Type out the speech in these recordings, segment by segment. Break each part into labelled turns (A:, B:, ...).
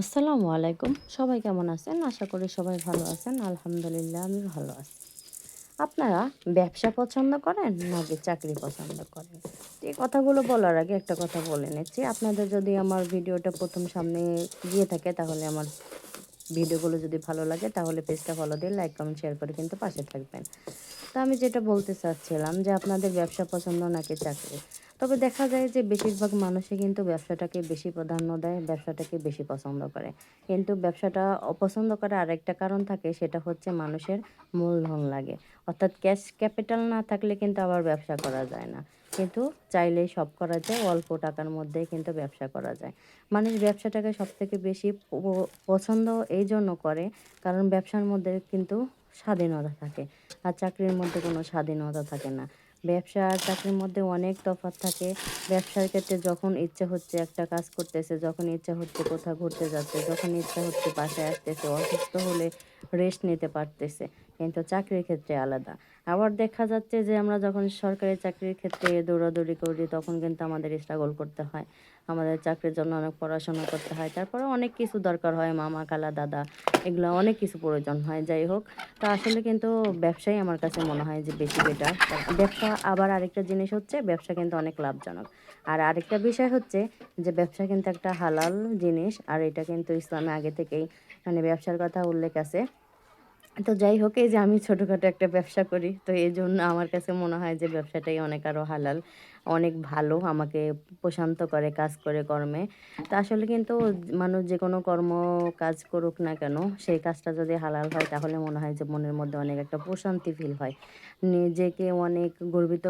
A: আসসালামু আলাইকুম। সবাই কেমন আছেন? আশা করি সবাই ভালো আছেন। আলহামদুলিল্লাহ, আমি ভালো আছি। আপনারা ব্যবসা পছন্দ করেন নাকি চাকরি পছন্দ করেন? এই কথাগুলো বলার আগে একটা কথা বলে নিচ্ছি। আপনাদের যদি আমার ভিডিওটা প্রথম সামনে গিয়ে থাকে, তাহলে আমার ভিডিওগুলো যদি ভালো লাগে, তাহলে পেজটা ফলো দিয়ে লাইক কমেন্ট শেয়ার করে কিন্তু পাশে থাকবেন। তো আমি যেটা বলতে চাচ্ছিলাম যে আপনাদের ব্যবসা পছন্দ নাকি চাকরি? তবে দেখা যায় যে বেশিরভাগ মানুষই কিন্তু ব্যবসাটাকে বেশি প্রাধান্য দেয়, ব্যবসাটাকে বেশি পছন্দ করে। কিন্তু ব্যবসাটা অপছন্দ করার আরেকটা কারণ থাকে, সেটা হচ্ছে মানুষের মূলধন লাগে। অর্থাৎ ক্যাশ ক্যাপিটাল না থাকলে কিন্তু আবার ব্যবসা করা যায় না। কিন্তু চাইলেই সব করা যায়, অল্প টাকার মধ্যেই কিন্তু ব্যবসা করা যায়। মানুষ ব্যবসাটাকে সব থেকে বেশি পছন্দ এই জন্য করে, কারণ ব্যবসার মধ্যে কিন্তু স্বাধীনতা থাকে। আর চাকরির মধ্যে কোনো স্বাধীনতা থাকে না। ব্যবসা আর চাকরির মধ্যে অনেক তফাৎ থাকে। ব্যবসার ক্ষেত্রে যখন ইচ্ছে হচ্ছে একটা কাজ করতেছে, যখন ইচ্ছা হচ্ছে কোথাও ঘুরতে যাচ্ছে, যখন ইচ্ছা হচ্ছে বাসায় আসতেছে, অসুস্থ হলে রেস্ট নিতে পারতেছে। কিন্তু চাকরির ক্ষেত্রে আলাদা। আবার দেখা যাচ্ছে যে আমরা যখন সরকারি চাকরির ক্ষেত্রে দৌড়াদৌড়ি করি, তখন কিন্তু আমাদের স্ট্রাগল করতে হয়। আমাদের চাকরির জন্য অনেক পড়াশোনা করতে হয়। তারপরে অনেক কিছু দরকার হয়, মামা খালা দাদা, এগুলো অনেক কিছু প্রয়োজন হয়। যাই হোক, তা আসলে কিন্তু ব্যবসাই আমার কাছে মনে হয় যে বেশি বেটার ব্যবসা আবার আরেকটা জিনিস হচ্ছে, ব্যবসা কিন্তু অনেক লাভজনক। আর আরেকটা বিষয় হচ্ছে যে, ব্যবসা কিন্তু একটা হালাল জিনিস, আর এটা কিন্তু ইসলামে আগে থেকেই মানে ব্যবসার কথা উল্লেখ আছে। তো যাই হোক, এই যে আমি ছোটোখাটো একটা ব্যবসা করি, তো এই জন্য আমার কাছে মনে হয় যে ব্যবসাটাই অনেক আরও হালাল, অনেক ভালো, আমাকে প্রশান্ত করে কাজ করে কর্মে। তা আসলে কিন্তু মানুষ যে কোনো কর্ম কাজ করুক না কেন, সেই কাজটা যদি হালাল হয়, তাহলে মনে হয় যে মনের মধ্যে অনেক একটা প্রশান্তি ফিল হয়। নিজেকে অনেক গর্বিত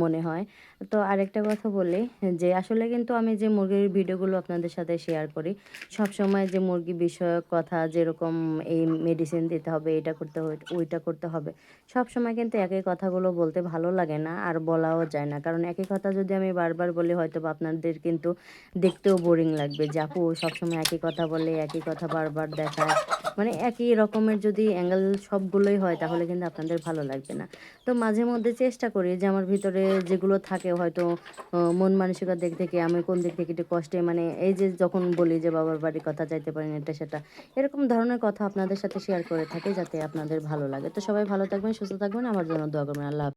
A: মনে হয়। তো আরেকটা কথা বলি, যে আসলে কিন্তু আমি যে মুরগির ভিডিওগুলো আপনাদের সাথে শেয়ার করি সব সময় যে মুরগি বিষয়ক কথা, যেরকম এই মেডিসিন দিতে হবে এটা করতে হবে ওইটা করতে হবে। সব সময় কিন্তু একই কথাগুলো বলতে ভালো লাগে না আর বলাও যায় না। কারণ একই কথা যদি আমি বারবার বলি, হয়তো আপনাদের কিন্তু দেখতেও বোরিং লাগবে যে, আপু সবসময় একই কথা বলে, একই কথা বারবার দেখায়। মানে একই রকমের যদি অ্যাঙ্গেল সবগুলোই হয়, তাহলে কিন্তু আপনাদের ভালো লাগবে না তো মাঝে মধ্যে চেষ্টা করি যে আমার ভিতরে যেগুলো থাকে হয়তো মন মানসিকতা দিক থেকে, আমি কোন দিক থেকে একটু কষ্টে মানে এই যে যখন বলি যে বাবার বাড়ির কথা যাইতে পারি না, এটা সেটা, এরকম ধরনের কথা আপনাদের সাথে শেয়ার করে থাকি যাতে আপনাদের ভালো লাগে তো সবাই ভালো থাকবেন, সুস্থ থাকবেন, আমার জন্য দোয়া করবেন, আল্লাহ।